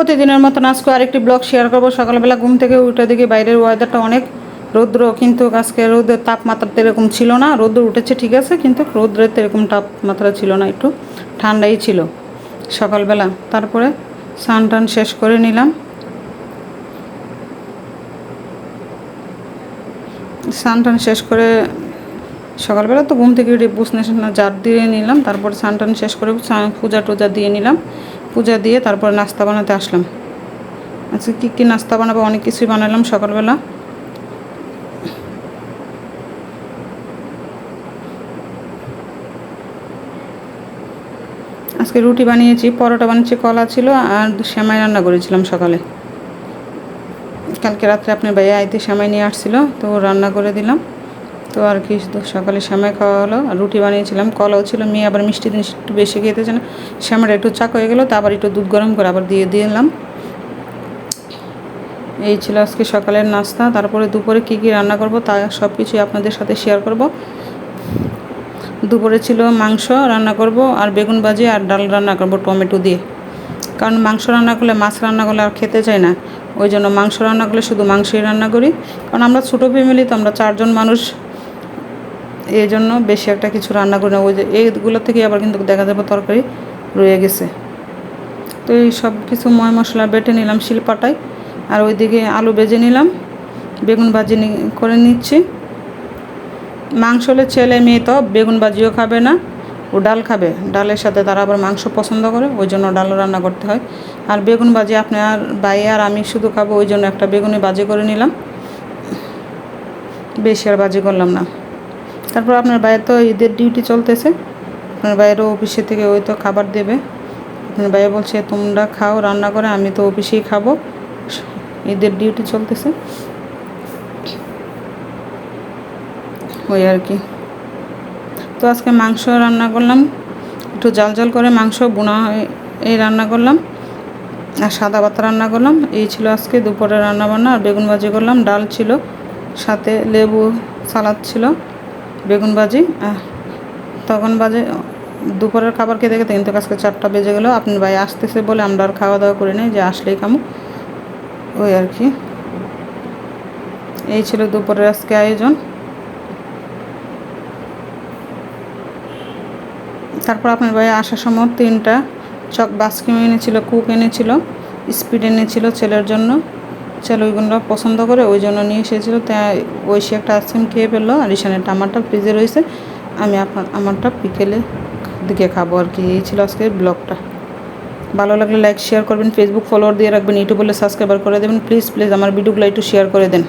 প্রতিদিনের মতন আজকে আরেকটি ব্লগ শেয়ার করব। সকালবেলা ঘুম থেকে উঠে দেখি বাইরের ওয়েদারটা অনেক রৌদ্র, কিন্তু আজকে রোদের তাপমাত্রা এরকম ছিল না। রোদ্র উঠেছে ঠিক আছে, কিন্তু রৌদ্রের এরকম তাপমাত্রা ছিল না, একটু ঠান্ডাই ছিল সকালবেলা। তারপরে স্নান টান শেষ করে নিলাম। স্নান টান শেষ করে সকালবেলা তো ঘুম থেকে উঠে বুঝনে জার দিয়ে নিলাম, তারপর স্নান টান শেষ করে পূজা টুজা দিয়ে নিলাম। পূজা দিয়ে তারপর নাস্তা বানাতে আসলাম। আজকে কী কী নাস্তা বানাবো? অনেক কিছুই বানালাম সকালবেলা। আজকে রুটি বানিয়েছি, পরোটা বানিয়েছি, কলা ছিল আর সেমাই রান্না করেছিলাম সকালে। কালকে রাত্রে আপনার ভাইয়া আইতে সেমাই নিয়ে আসছিল, তো রান্না করে দিলাম। তো আর কি, সকালে সেমাই খাওয়া হলো রুটি বানিয়েছিলাম, কলাও ছিল, মেয়ে আবার মিষ্টি জিনিস একটু বেশি খেতে চায় না। সেমাইটা একটু চাক হয়ে গেলো, তো আবার একটু দুধ গরম করে আবার দিয়ে দিলাম এই ছিল আজকে সকালের নাস্তা, তারপরে দুপুরে কী কী রান্না করব তা সব কিছুই আপনাদের সাথে শেয়ার করব। দুপুরে ছিল মাংস রান্না করব, আর বেগুন ভাজি আর ডাল রান্না করব টমেটো দিয়ে। কারণ মাংস রান্না করলে, মাছ রান্না করলে আর খেতে চাই না। ওই জন্য মাংস রান্না করলে শুধু মাংসই রান্না করি। কারণ আমরা ছোটো ফ্যামিলি তো আমরা চারজন মানুষ এই জন্য বেশি একটা কিছু রান্না করি না। ওই যে এইগুলো থেকে আবার কিন্তু দেখা যাবে তরকারি রয়ে গেছে। তো এই সব কিছু ময় মশলা বেটে নিলাম শিলপাটায়, আর ওইদিকে আলু বেজে নিলাম, বেগুন ভাজি করে নিচ্ছি। মাংস হলে ছেলে মেয়ে তো, বেগুন ভাজিও খাবে না, ও ডাল খাবে। ডালের সাথে তারা আবার মাংস পছন্দ করে, ওই জন্য ডালও রান্না করতে হয়। আর বেগুন ভাজি আপনার ভাই আর আমি শুধু খাব, ওই জন্য একটা বেগুনি ভাজি করে নিলাম। বেশি আর ভাজি করলাম না। তারপর আপনার ভাইয়ের তো ঈদের ডিউটি চলতেছে। আপনার ভাইয়েরও অফিসে থেকে ওই তো খাবার দেবে। আপনার ভাইয়া বলছে, তোমরা খাও, রান্না করে, আমি তো অফিসেই খাব। ঈদের ডিউটি চলতেছে। ওই আর কি। তো আজকে মাংস রান্না করলাম। একটু জাল জাল করে মাংস, বোনা এই রান্না করলাম। আর সাদা ভাত রান্না করলাম। এই ছিল আজকে দুপুরে রান্না বান্না আর বেগুন ভাজি করলাম। ডাল ছিল। সাথে লেবু, সালাদ ছিল। বেগুন ভাজি তখন বাজে, দুপুরের খাবার খেতে খেতে কিন্তু আজকে চারটা বেজে গেলো। আপনি ভাই আসতেছে বলে আমরা আর খাওয়া দাওয়া করি নাই, যে আসলেই কামু ওই আর কি। এই ছিল দুপুরের আজকে আয়োজন। তারপর আপনার ভাই আসার সময় তিনটা, চক, বাস্কিম এনেছিল, কুক এনেছিল, স্পিড এনেছিল ছেলের জন্য। ছেলে ওইগুলো পছন্দ করে, ওই জন্য নিয়ে এসেছিল। তাই ওই সে একটা আইসক্রিম খেয়ে ফেলল, আর ঈশানেরটা আমারটা ফ্রিজে রয়েছে। আমি আপনার আমারটা বিকেলে দিকে খাব আর কি। এই ছিল আজকের ব্লগটা। ভালো লাগলে লাইক শেয়ার করবেন ফেসবুক ফলোয়ার দিয়ে রাখবেন, ইউটিউব সাবস্ক্রাইবার করে দেবেন। প্লিজ প্লিজ আমার ভিডিওগুলো একটু শেয়ার করে দেন।